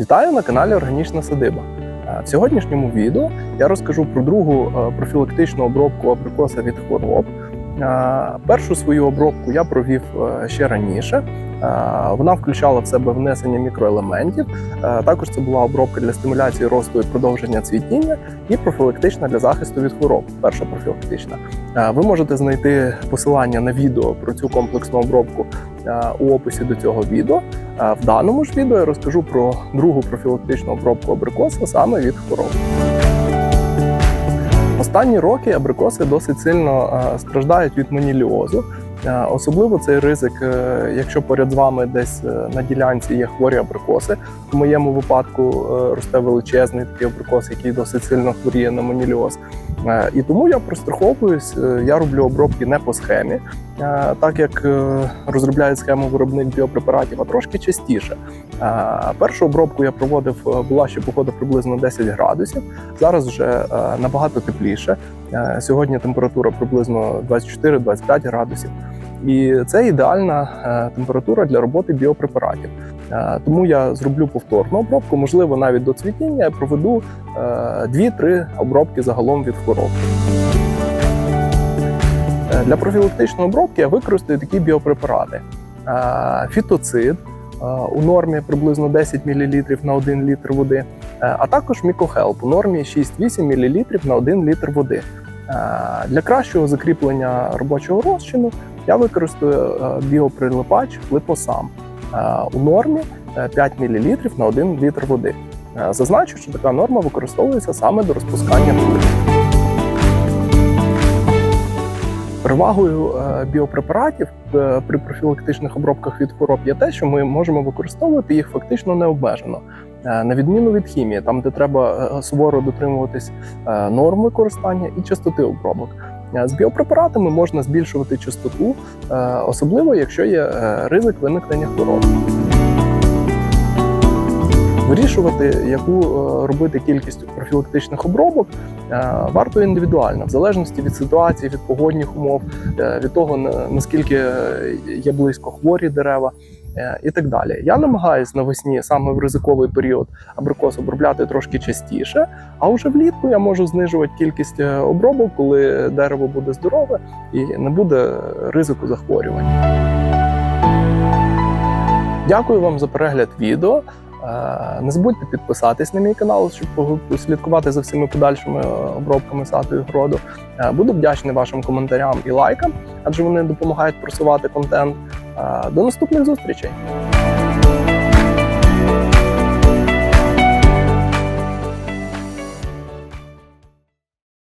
Вітаю на каналі Органічна Садиба. Е, В сьогоднішньому відео я розкажу про другу е, профілактичну обробку абрикоса від хвороб. Е, Першу свою обробку я провів ще раніше. Вона включала в себе внесення мікроелементів. Також це була обробка для стимуляції росту і продовження цвітіння і профілактична для захисту від хвороб. Перша профілактична. Ви можете знайти посилання на відео про цю комплексну обробку у описі до цього відео. В даному ж відео я розкажу про другу профілактичну обробку абрикоса саме від хвороб. Останні роки абрикоси досить сильно страждають від маніліозу. Особливо цей ризик, е, якщо поряд з вами десь е, на ділянці є хворі абрикоси. В моєму випадку е, росте величезний такий абрикос, який досить сильно хворіє на маніліоз. Е, І тому я простраховуюсь, е, я роблю обробки не по схемі, е, так як розробляє схему виробник біопрепаратів, а трошки частіше. Першу обробку я проводив, була ще погода приблизно 10 градусів. Зараз вже набагато тепліше. Сьогодні температура приблизно 24-25 градусів. І це ідеальна е, температура для роботи біопрепаратів. Е, Тому я зроблю повторну обробку, можливо, навіть до цвітіння я проведу е, 2-3 обробки загалом від хвороб. Е, Для профілактичної обробки я використаю такі біопрепарати: Е, фітоцид е, у нормі приблизно 10 мл на 1 літр води, е, а також мікохелп у нормі 6-8 мл на 1 літр води. Е, Для кращого закріплення робочого розчину я використаю е, біоприлипач липосам е, у нормі е, 5 мл на 1 літр води. Зазначу, що така норма використовується саме до розпускання пилу. Перевагою е, біопрепаратів е, при профілактичних обробках від хвороб є те, що ми можемо використовувати їх фактично необмежено. Е, На відміну від хімії, там де треба суворо дотримуватись норм використання і частоти обробок. З біопрепаратами можна збільшувати частоту, особливо якщо є ризик виникнення хвороб. Вирішувати, яку е, робити кількість профілактичних обробок, е, варто індивідуально, в залежності від ситуації, від погодних умов, е, від того наскільки є близько хворі дерева і так далі. Я намагаюся навесні саме в ризиковий період абрикос обробляти трошки частіше, а вже влітку я можу знижувати кількість обробок, коли дерево буде здорове і не буде ризику захворювань. Дякую вам за перегляд відео. Е, Не забудьте підписатись на мій канал, щоб слідкувати за всіми подальшими обробками саду і городу. Е, Буду вдячний вашим коментарям і лайкам, адже вони допомагають просувати контент. Е, До наступних зустрічей!